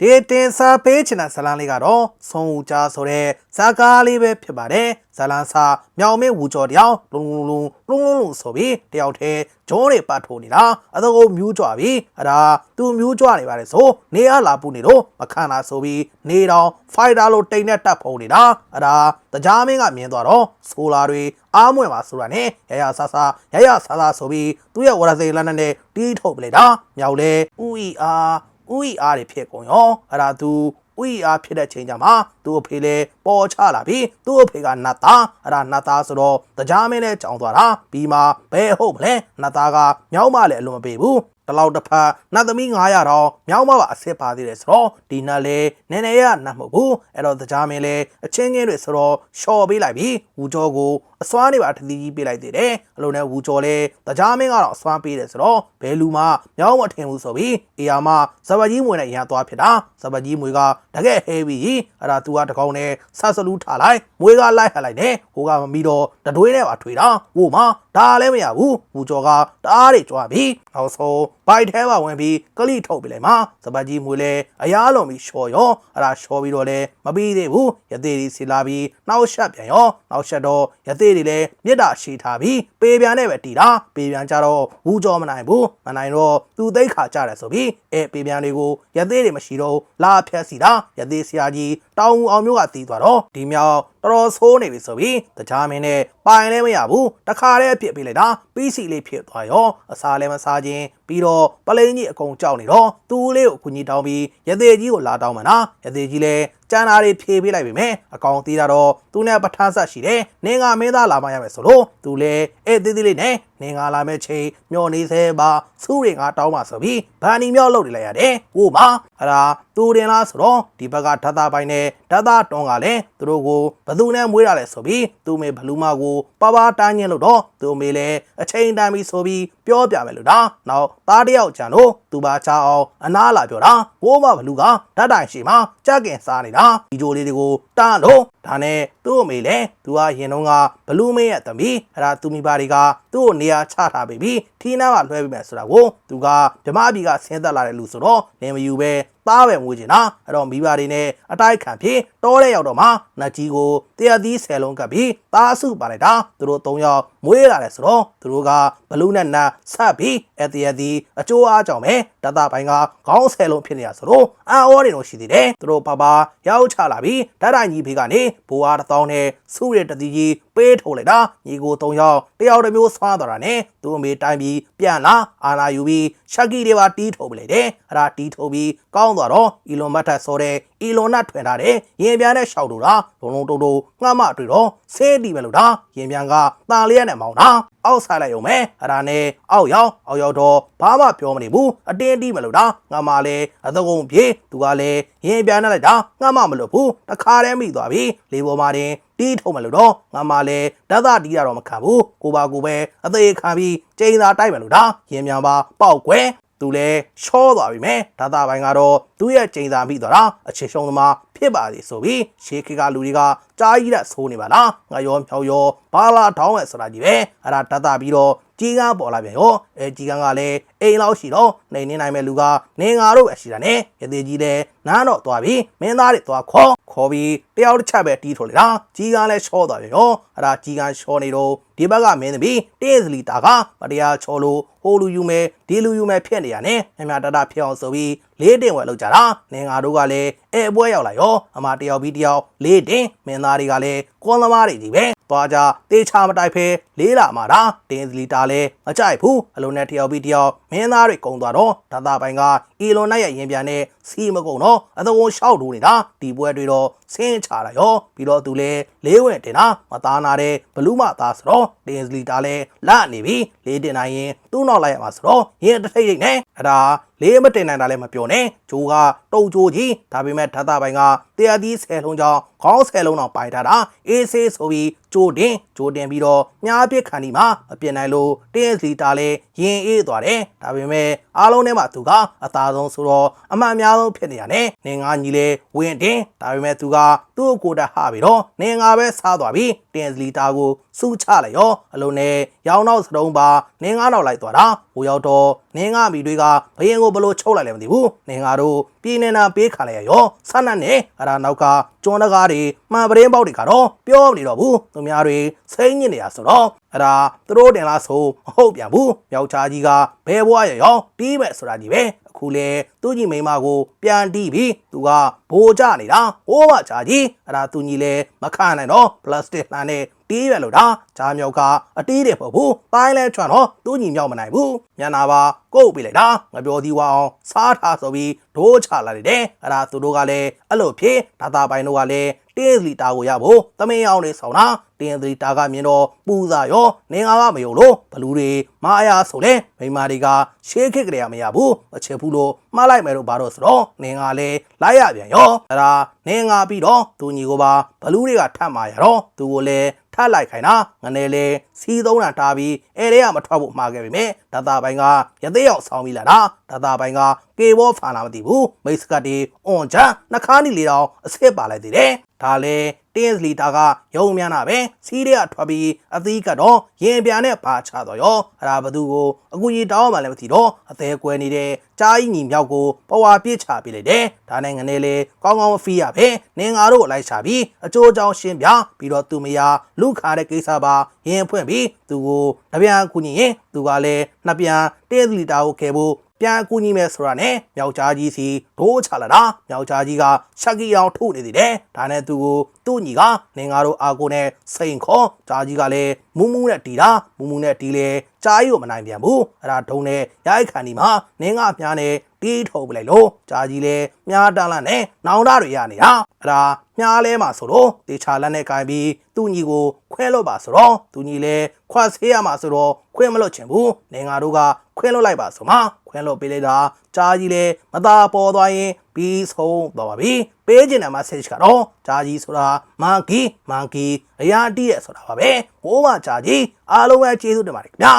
ဒီတင်စာပေးချင်တဲ့ဇလန်းလေးကတော့ဆုံးဦးကြားဆိုတဲ့ဇာကားလေးပဲဖြစ်ပါတယ်ဇလန်းစာမြောင်မင်းဝူကျော်တယောက်လုံလုံလုံလုံလုံလုံဆိုပြီးတယောက်တည်းဂျုံးတွေပတ်ထိုးနေတာအတကုံမြူးကြွပြီးအဲ့ဒါသူမြူးကြွနေပါတယ်ဆိုနေရလာပူနေတော့မခံတာဆိုပြီးနေတော့ဖိုက်တာလို့တိတ်နဲ့တက်ဖုံးနေတာအဲ့ဒါတကြားမင်းကမြင်သွားတော့ဆိုလာတွေအားမွင့်ပါဆိုတာနဲ့ရရဆာဆာရရဆာဆာဆိုပြီးသူ့ရဲ့ဝရစေလက်နဲ့တီးထုတ်ပလိုက်တာမြောက်လဲဥဤအား ဥဤအားတွေဖြစ်ကုန်ရောအဲ့ဒါသူဥဤအားဖြစ်တဲ့ချိန်ကြမှာသူ့အဖေလဲပေါ်ချလာပြီးသူ့အဖေကနတ်သားအဲ့ဒါနတ်သားဆိုတော့တကြားမင်းနဲ့ကြောင်သွားတာပြီးမှဘယ်ဟုတ်မလဲနတ်သားကမြောက်မလည်းအလွန်မပေးဘူး တလောက်တစ်ဖက်နတ်သမီး900တော့မြောက်မပါအစ်စ်ပါသေးတယ်ဆိုတော့ဒီနတ်လေနည်းနည်းရနတ်မဟုတ်ဘူးအဲ့တော့တကြားမင်းလေအချင်းချင်းတွေဆိုတော့ရှော်ပေးလိုက်ပြီးဝူကျော်ကိုအစွမ်းနေပါထသီးကြီးပေးလိုက်သေးတယ်အလိုနဲ့ဝူကျော်လေတကြားမင်းကတော့အစွမ်းပေးတယ်ဆိုတော့ဘယ်လူမှမြောက်မထင်ဘူးဆိုပြီးအေယာမဇဘကြီးမွေနဲ့ရန်သွားဖြစ်တာဇဘကြီးမွေကတကယ်ဟဲပြီးအဲ့ဒါသူကတကောင်နဲ့ဆဆလူးထားလိုက်မွေကလိုက်ဟလိုက်နဲ့ဟိုကမမီတော့တတွေးနဲ့ပါထွေတာဟိုမှာဒါလည်းမရဘူးဝူကျော်ကတအားတွေကြွားပြီးနောက်ဆုံး ဘိုက်ထဲမှာဝင်ပြီးကလိထုတ်ပြလိုက်မှာဇဘကြီးမွေလဲအရားလုံးပြီးရှော်ရောအဲ့ဒါရှော်ပြီးတော့လဲမပြီးသေးဘူးရသေးဒီစီလာပြီးနောက်ရှက်ပြန်ရောနောက်ရှက်တော့ရသေးတွေလဲမြစ်တာရှိထားပြီးပေပြန်နဲ့ပဲတီတာပေပြန်ကြတော့ဝူကျော်မနိုင်ဘူးမနိုင်တော့သူသိခါကြတယ်ဆိုပြီးအဲပေပြန်တွေကိုရသေးတွေမရှိတော့လာဖြတ်စီတာရသေးဆရာကြီးတောင်ဦးအောင်မျိုးကတီးသွားတော့ဒီမြောက် တော်တော်ဆိုးနေပြီဆိုပြီးတကြားမင်းနဲ့ပိုင်လည်းမရဘူးတခါတည်းအဖြစ်ပေးလိုက်တာပြီးစီလေးဖြစ်သွားရောအစာလည်းမစားခြင်းပြီးတော့ပလိန်ကြီးအကုန်ကြောက်နေတော့သူ့လေးကိုအကူကြီးတောင်းပြီးရသေးကြီးကိုလာတောင်းမှနာရသေးကြီးလည်းကျန်တာတွေဖြေပေးလိုက်ပြီမယ်အကောင်သေးတာတော့သူနဲ့ပထန်းဆက်ရှိတယ်နင်းကမင်းသားလာမှရမယ်ဆိုလို့သူလည်းအဲ့သေးသေးလေးနဲ့နင်းကလာမဲ့ချိန်မျောနေသေးပါစူးတွေကတောင်းမှဆိုပြီးဗန်နီမြောက်လုပ်နေလိုက်ရတယ်ဟိုမှာအဲ့ဒါသူတင်လားဆိုတော့ဒီဘက်ကဓာတာပိုင်းနဲ့ဓာတာတွန်းကလည်းသူတို့ကိုဘသူနဲ့မွေးရလဲဆိုပြီးသူ့မေဘလူးမကိုပါပါတန်းညင်းလို့တော့သူ့မေလည်းအချိန်တန်ပြီးဆိုပြီးပြောပြမယ်လို့ဒါနောက်သားတယောက်ကြံလို့သူပါချအောင်အနားလာပြောတာဘိုးမဘလူးကဓာတ်တိုင်ရှိမှကြက်ကင်စားနေတာဒီဂျိုလေးတွေကိုတားလို့ ဒါနဲ့သူ့အမေလည်းသူကရင်တော့ကဘလူးမင်းရဲ့သမီးအဲ့ဒါသူမိဘတွေကသူ့ကိုနေရာချထားပေးပြီးထီးနားကလွှဲပေးမယ်ဆိုတာကိုသူကဓမ္မပြည်ကဆင်းသက်လာတဲ့လူဆိုတော့နေမယူပဲ သားပဲငွေချင်တာအဲ့တော့မိဘတွေနဲ့အတိုက်ခံဖြစ်တောတဲ့ရောက်တော့မှနတ်ကြီးကိုတရားသီးဆယ်လုံးကပ်ပြီးသားစုပါလိုက်တာသူတို့၃ယောက်မွေးလာတယ်ဆိုတော့သူတို့ကဘလူးနဲ့နတ်ဆက်ပြီးအတရားသီးအကျိုးအားကြောင့်ပဲတတပိုင်းကခေါင်းဆယ်လုံးဖြစ်နေတာဆိုတော့အံ့ဩနေတော့ရှိသေးတယ်သူတို့ဘာဘာရောက်ချလာပြီးဓာတ်တိုင်ကြီးဖေးကနေဘိုးအားတစ်သောင်းနဲ့စုရတတိကြီးပေးထုတ်လိုက်တာညီကို၃ယောက်တယောက်တစ်မျိုးဆွားသွားတာနဲ့သူ့အမေတိုင်းပြီးပြန်လာအာနာယူပြီးရှက်ကီတွေပါတီးထုတ်ပလိုက်တယ်အဲ့ဒါတီးထုတ်ပြီးကောင်းသွားတော့အီလွန်မတ်ထက်ဆိုတဲ့အီလွန်နတ်ထွင်ထားတဲ့ရင်ပြန်နဲ့ရှောက်လို့တာလုံးလုံးတုံတုံငှမ်းမတွေ့တော့ဆေးတီးပဲလို့တာရင်ပြန်ကตาလေးရနဲ့မောင်းတာအောက်ဆိုင်လိုက်ရုံပဲအဲ့ဒါနဲ့အောက်ရောက်အောက်ရောက်တော့ဘာမှပြောမနေဘူးအတင်းတီးမလို့တာငါမလည်းအသကုံပြေးသူကလည်းရင်ပြန်နဲ့လိုက်တာငါမမလို့ဘူးတခါတည်းမိသွားပြီလေပေါ်မှာတင်တီးထုံမယ်လို့တော့ငါမလည်းဓာတ်တီးရတော့မခံဘူးကိုပါကိုပဲအသေးခံပြီးကျိန်သာတိုက်မယ်လို့ဒါရင်မြန်ပါပေါက်ကွယ် သူလဲချောသွားပြီမဲ့ဒါသာပိုင်းကတော့သူ့ရဲ့ကျိန်သာမိသွားတာအချေရှုံးသမားဖြစ်ပါသည်ဆိုပြီးရှေးခေတ်ကလူတွေကကြားကြီးတဲ့ဆိုးနေပါလားငါရောဖြောက်ရောဘာလာထောင်းမဲ့ဆိုတာကြီးပဲအဲ့ဒါတတ်တာပြီးတော့ကြီးကားပေါ်လာပြန်ရောအဲကြီးကားကလည်းအိမ်လောက်ရှိတော့နေနေနိုင်မဲ့လူကနေငါတို့ပဲရှိတာနဲ့ရသေးကြီးလည်း နားတော့သွားပြီးမင်းသားတွေသွားခေါ်ခေါ်ပြီးတယောက်တစ်ချက်ပဲတီးထုတ်လေတာကြီးကားလည်းချောသွားပြန်ရောအဲ့ဒါကြီးကားချောနေတော့ဒီဘက်ကမင်းသမီးတင်းစလီတာကမတရားချောလို့ဟိုလူယူမဲဒီလူယူမဲဖြစ်နေရနဲ့မြမတတဖြစ်အောင်ဆိုပြီးလေးတင်ဝယ်လောက်ကြတာနေငါတို့ကလည်းအဲအပွဲရောက်လာရောအမတယောက်ပြီးတယောက်လေးတင်မင်းသားတွေကလည်းကွန်သမားတွေကြီးပဲသွားကြတေချာမတိုက်ဖဲလေးလာမှာတာတင်းစလီတာလည်းမကြိုက်ဘူးအလုံးနဲ့တယောက်ပြီးတယောက်မင်းသားတွေကုံသွားတော့ဒါသာပိုင်ကအီလွန်နဲ့ရဲ့ရင်ပြန်နဲ့စီမကုံတော့အသဝန်ရှောက်တူနေတာဒီပွဲတွေတော့ဆင်းချလာရောပြီးတော့သူလည်းလေးဝင်တင်တာမသားနာတဲ့ဘလူးမသားဆိုတော့တင်းစလီတာလည်းလာနေပြီလေးတင်နိုင်ရင်သူ့နောက်လိုက်ရမှာဆိုတော့ရင်တစ်ထိတ်ထိတ်နဲ့အဲ့ဒါလေးမတင်နိုင်တာလည်းမပြောနဲ့ဂျိုးကတုံဂျိုးကြီးဒါပေမဲ့ဓာတ်တာပိုင်းကတရားသီးဆယ်လုံးကြောင်းခေါင်းဆယ်လုံးတော့ပိုင်ထားတာအေးဆေးဆိုပြီးဂျိုးတင်ဂျိုးတင်ပြီးတော့ညားပစ်ခံဒီမှာမပြစ်နိုင်လို့တင်းစလီတာလည်းရင်အေးသွားတယ်ဒါပေမဲ့အားလုံးထဲမှာသူကအသာဆုံးဆိုတော့အမှန်အများဆုံးဖြစ်နေရတယ်နေငါညီလေဝင်တင်ဒါပေမဲ့သူကသူ့ကိုယ်တက်ဟပြီးတော့နေငါပဲစားသွားပြီးတင်းစလီတာကို စူးချလိုက်ရောအလုံးနဲ့ရောင်းတော့စတုံးပါနေငါတော့လိုက်သွားသွားတာဟိုရောက်တော့နင်းကမိတွေကဘယင်ကိုဘလို့ချုပ်လိုက်လဲမသိဘူးနင်းကတို့ပြင်းနေတာပေးခါလိုက်ရရောဆန်းနတ်နဲ့အရာနောက်က ကျွန်းတကားတွေမှန်ပရင်းပေါက်တွေကတော့ပြောမနေတော့ဘူးသူများတွေစိမ့်ညစ်နေတာဆိုတော့အဲ့ဒါသူတို့တင်လားဆိုမဟုတ်ပြန်ဘူးမြောက်ချာကြီးကဘဲဘွားရရောတီးမဲ့ဆိုတာကြီးပဲအခုလေသူကြီးမိန်းမကိုပြန်တီးပြီးသူကဘိုးကြနေတာဟိုးမချာကြီးအဲ့ဒါသူကြီးလဲမခံနိုင်တော့ပလတ်စတစ်လှန်နဲ့တီးရလို့ဒါဂျားမြောက်ကအတီးတယ်ပေါ့ဘူးပိုင်းလဲချွန်တော့သူကြီးမြောက်မနိုင်ဘူး ညနာပါကုတ်ပြလိုက်တာငပြောသေးဝအောင်စားထားဆိုပြီးဒိုးချလာလိုက်တယ်အဲ့ဒါသူတို့ကလည်းအဲ့လိုဖြစ်ဒါတာပိုင်တို့ကလည်းတင်းလီတာကိုရဖို့သမင်းအောင်လေးဆောင်တာတင်းလီတာကမြင်တော့ပူစာရောနေငါကမယုံလို့ဘလူတွေမအားရဆိုလဲမိမာတွေကရှေးခစ်ကြရမရဘူးအချက်ဘူးလို့မှားလိုက်မယ်လို့ဘာလို့ဆိုတော့နေငါလည်းလိုက်ရပြန်ရောအဲ့ဒါနေငါပြီးတော့သူညီကိုပါဘလူတွေကထပ်มาရတော့သူကိုလည်း ထပ်လိုက်ခိုင်းတာငနေလေစီးသုံးတာတာပြီးအဲရဲကမထွက်ဖို့မှာခဲ့ပြီမြဲဒါတာပိုင်းကရသေးရောက်ဆောင်းပြီးလာတာဒါတာပိုင်းကကေဘောဖာလာမသိဘူးမိတ်စကတ်တီအွန်ချနှခါးနီလီတော့အစ်စ်ပါလိုက်သေးတယ်ဒါလေတ င်းစလီတာကယုံမြန်တာပဲစီးရဲကထွက်ပြီးအသီးကတော့ရင်ပြန်နဲ့ပါချတော့ရောအဲ့ဒါဘသူကိုအကူကြီးတောင်းမှလည်းမသိတော့အသေးကွဲနေတဲ့ကြားကြီးညီမြောက်ကိုပဝါပြစ်ချပြလိုက်တယ်ဒါနဲ့ငနေလေကောင်းကောင်းဖီးရပဲနင်ငါတို့အလိုက်ချပြီးအကျိုးကြောင့်ရှင်းပြပြီးတော့သူမယာလူခါတဲ့ကိစ္စပါရင်ဖွင့်ပြီးသူကိုနှပြန်ကူညီရင်သူကလည်းနှပြန်တင်းစလီတာကိုခဲဖို့ ပြန်အကူညီမဲ့ဆိုတာနဲ့မြောက်ကြားကြီးစီဒိုးချလာတာမြောက်ကြားကြီးကရှက်ကီအောင်ထုတ်နေသေးတယ်ဒါနဲ့သူကိုသူ့ညီကနေငါတို့အာကိုနဲ့စိန်ခေါ်ကြားကြီးကလည်းမူးမူးနဲ့တီတာမူးမူးနဲ့တီလေကြားကြီးကိုမနိုင်ပြန်ဘူးအဲ့ဒါဒုံနဲ့ရိုက်ခန်ဒီမှာနင်းကမြားနဲ့ တီးထုတ်ပလိုက်လို့ကြားကြီးလည်းမြားတန်းလာနဲ့နောင်တတွေရနေတာအဲ့ဒါမြားလဲမှာဆိုတော့တေချာလက်နဲ့ကင်ပြီးသူ့ညီကိုခွဲလို့ပါဆိုတော့သူညီလည်းခွတ်ဆေးရမှာဆိုတော့ခွဲမလို့ချင်ဘူးနေငါတို့ကခွဲလို့လိုက်ပါဆိုမှခွဲလို့ပေးလိုက်တာကြားကြီးလည်းမသာပေါ်သွားရင်ပြီးဆုံးသွားပါပြီပေးကျင်တဲ့ message ကတော့ကြားကြီးဆိုတာမန်ကီမန်ကီအရာတည်းရဲ့ဆိုတာပါပဲဟိုးမကြားကြီးအားလုံးပဲကျေးဇူးတင်ပါတယ်ခင်ဗျာ